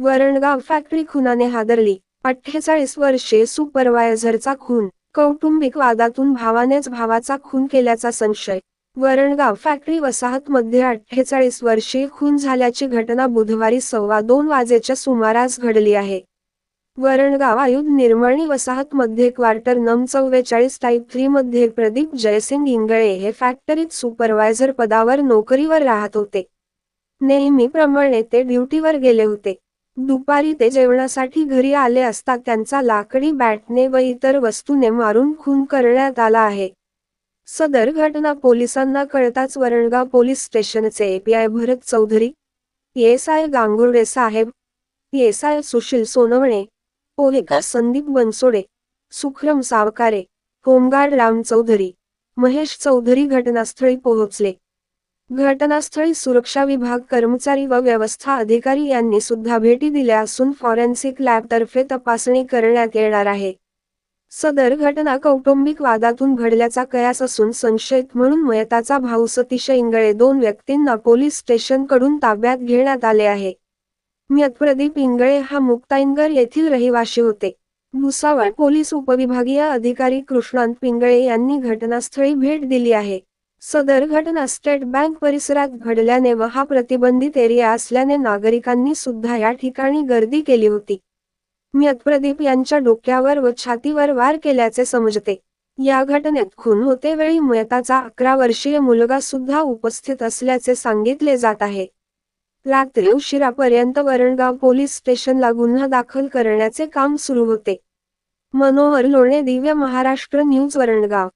Varangaon factory खुनाने हादरली. अठ्ठेचाळीस वर्षे सुपरवायझरचा खून. कौटुंबिक वादातून भावानेच भावाचा खून केल्याचा संशय. वरणगाव फॅक्टरी वसाहतमध्ये अठ्ठेचाळीस वर्षे खून झाल्याची घटना बुधवारी सव्वा दोन वाजेच्या सुमारास घडली आहे. वरणगाव आयुध निर्मळणी वसाहतमध्ये क्वार्टर नम चव्वेचाळीस टाईप थ्री मध्ये प्रदीप जयसिंग इंगळे हे फॅक्टरीत सुपरवायझर पदावर नोकरीवर राहत होते. नेहमीप्रमाणे ते ड्युटीवर गेले होते. दुपारी ते जेवणासाठी घरी आले असता त्यांचा लाकडी बॅटने व इतर वस्तूने मारून खून करण्यात आला आहे सदर घटना पोलिसांना कळताच वरणगाव पोलीस स्टेशनचे एपीआय भरत चौधरी एस.आय. गांगुर्डे साहेब एस.आय. सुशील सोनवणे पोलिका संदीप बनसोडे सुखरम सावकारे होमगार्ड राम चौधरी महेश चौधरी घटनास्थळी पोहोचले घटनास्थळी सुरक्षा विभाग कर्मचारी व व्यवस्था अधिकारी यांनी सुद्धा भेटी दिल्या असून फॉरेन्सिक लॅबतर्फे तपासणी करण्यात येणार आहे. सदर घटना कौटुंबिक वादातून घडल्याचा कयास असून संशयित म्हणून मयताचा भाऊ सतीश इंगळे दोन व्यक्तींना पोलीस स्टेशनकडून ताब्यात घेण्यात आले आहे. म्यत प्रदीप इंगळे हा मुक्ताईनगर येथील रहिवाशी होते. भुसावळ पोलीस उपविभागीय अधिकारी कृष्णांत पिंगळे यांनी घटनास्थळी भेट दिली आहे. सदर घटना स्टेट बँक परिसरात घडल्याने व हा प्रतिबंधित एरिया असल्याने नागरिकांनी सुद्धा या ठिकाणी गर्दी केली होती. म्यत प्रदीप यांच्या डोक्यावर व छातीवर वार केल्याचे समजते. या घटनेत खून होते वेळी मयताचा अकरा वर्षीय मुलगा सुद्धा उपस्थित असल्याचे सांगितले जात आहे. रात्री उशिरापर्यंत वरणगाव पोलीस स्टेशनला गुन्हा दाखल करण्याचे काम सुरू होते. मनोहर लोणे दिव्य महाराष्ट्र न्यूज वरणगाव.